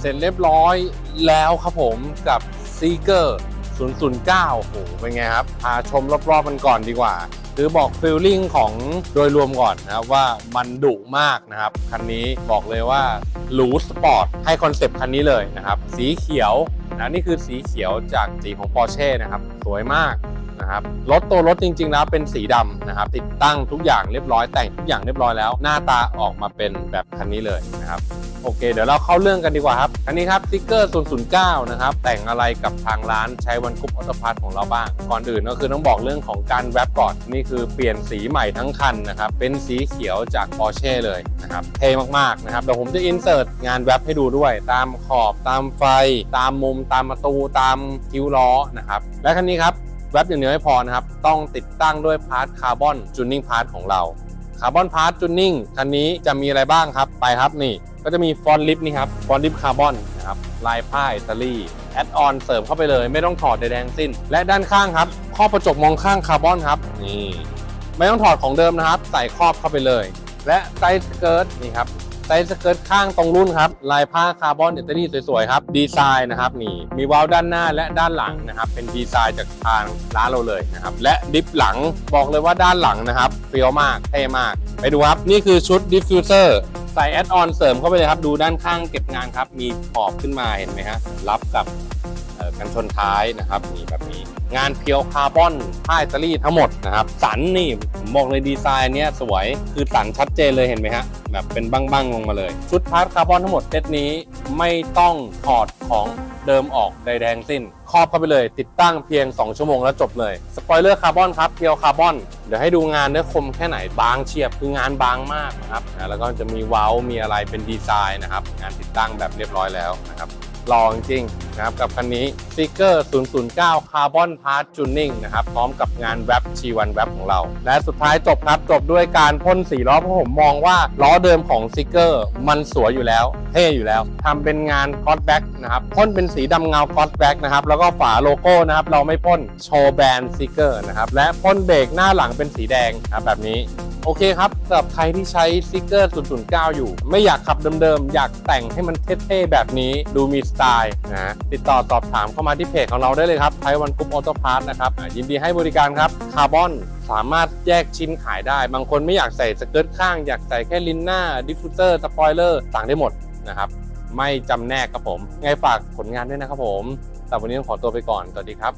เสร็จเรียบร้อยแล้วครับผมกับซีเกอร์009โอ้โหเป็นไงครับ พาชมรอบๆมันก่อนดีกว่า คือบอกฟีลลิ่งของโดยรวมก่อนนะครับว่ามันดุมากนะครับ คันนี้บอกเลยว่าหรูสปอร์ตให้คอนเซปต์คันนี้เลยนะครับ สีเขียวนะนี่คือสีเขียวจากสีของ Porsche นะครับ สวยมาก นะครับรถตัวรถจริงๆแล้วเป็นสีดำนะครับ ติดตั้งทุกอย่างเรียบร้อยแต่งทุกอย่างเรียบร้อยแล้ว หน้าตาออกมาเป็นแบบคันนี้เลยนะครับโอเค เดี๋ยวเราเข้าเรื่องกันดีกว่าครับอันนี้ครับสติ๊กเกอร์ 009 นะครับ แต่งอะไรกับทางร้านใช้วันกรุ๊ปออโตพาร์ของเราบ้าง ก่อนอื่นก็คือต้องบอกเรื่องของการแรปก่อน นี่คือเปลี่ยนสีใหม่ทั้งคันนะครับ เป็นสีเขียวจาก Porsche เลยนะครับ เท่มาก ๆ นะครับ เดี๋ยวผมจะอินเสิร์ตงานแรปให้ดูด้วย ตามขอบ ตามไฟ ตามมุม ตามประตู ตามคิ้วล้อนะครับ และคันนี้ครับ แรปอย่างเดียวไม่พอนะครับ ต้องติดตั้งด้วยพาร์ทคาร์บอนจูนนิ่งพาร์ทของเราคาร์บอนพาร์ทจูนนิ่งคันนี้จะมีอะไรบ้างครับไปครับนี่ ก็จะมีฟอนลิฟนี่ครับฟอนลิฟคาร์บอนนะครับลายผ้าอิตาลีแอดออนเสริมเข้าไปเลย ไม่ต้องถอดใดๆทั้งสิ้น และด้านข้างครับครอบกระจกมองข้างคาร์บอนครับนี่ไม่ต้องถอดของเดิมนะครับ ใส่ครอบเข้าไปเลย และไซส์สเกิร์ตนี่ครับ ไซส์สเกิร์ตข้างตรงรุ่นครับ ลายผ้าคาร์บอนอิตาลีสวยๆครับ ดีไซน์นะครับนี่มีวาล์วด้านหน้าและด้านหลังนะครับ เป็นดีไซน์จากทางร้านเราเลยนะครับ และดิฟหลังบอกเลยว่าด้านหลังนะครับเฟี้ยวมากเท่มาก ไปดูครับ นี่คือชุดดิฟฟิวเซอร์ใส่แอดออนเสริมเข้าไปเลยครับ ดูด้านข้างเก็บงานครับ มีขอบขึ้นมาเห็นไหมฮะรับกับ กันชนท้ายนะครับมีแบบนี้งานเพียวคาร์บอนผ้าอิตาลีทั้งหมดนะครับสันนี่ผมบอกเลยดีไซน์เนี้ยสวยคือสันชัดเจนเลยเห็นไหมฮะแบบเป็นบ้างๆลงมาเลย ชุดพาร์ทคาร์บอนทั้งหมดเซตนี้ไม่ต้องถอดของเดิมออกใดแดงสิ้น ครอบเข้าไปเลย ติดตั้งเพียง 2 ชั่วโมงแล้วจบเลย สปอยเลอร์คาร์บอนครับเพียวคาร์บอน เดี๋ยวให้ดูงานเนื้อคมแค่ไหนบางเฉียบคืองานบางมากนะครับแล้วก็จะมีเว้ามีอะไรเป็นดีไซน์นะครับงานติดตั้งแบบเรียบร้อยแล้วนะครับ ลอจริงๆนะครับกับคันนี้ s ิกเกอร์ 009 Carbon Part Tuning นะครับพร้อมกับงานแรป G1 แรปของเรา และสุดท้ายจบครับ จบด้วยการพ่นสีล้อเพราะผมมองว่าล้อเดิมของ s ิกเกอร์มันสวยอยู่แล้ว เท่อยู่แล้วทำเป็นงานก o อ b แบ็กนะครับพ่นเป็นสีดำเงาก o อ b แบ็กนะครับแล้วก็ฝาโลโก้นะครับเราไม่พ่นโชว์แบรนด์ s ิกเกอร์นะครับและพ่นเบรกหน้าหลังเป็นสีแดงนะครับแบบนี้ โอเคครับสำหรับใครที่ใช้สติกเกอร์ 009 อยู่ ไม่อยากขับเดิมๆ อยากแต่งให้มันเท่ๆ แบบนี้ดูมีสไตล์นะติดต่อสอบถามเข้ามาที่เพจของเราได้เลยครับไทวันกรุ๊ปออโต้พาร์ทนะครับยินดีให้บริการครับคาร์บอนสามารถแยกชิ้นขายได้ บางคนไม่อยากใส่สเกิร์ตข้าง อยากใส่แค่ลินหน้าดิฟฟิวเซอร์สปอยเลอร์สั่งได้หมดนะครับไม่จำแนกครับผม ไงฝากผลงานด้วยนะครับผม แต่วันนี้ต้องขอตัวไปก่อน สวัสดีครับ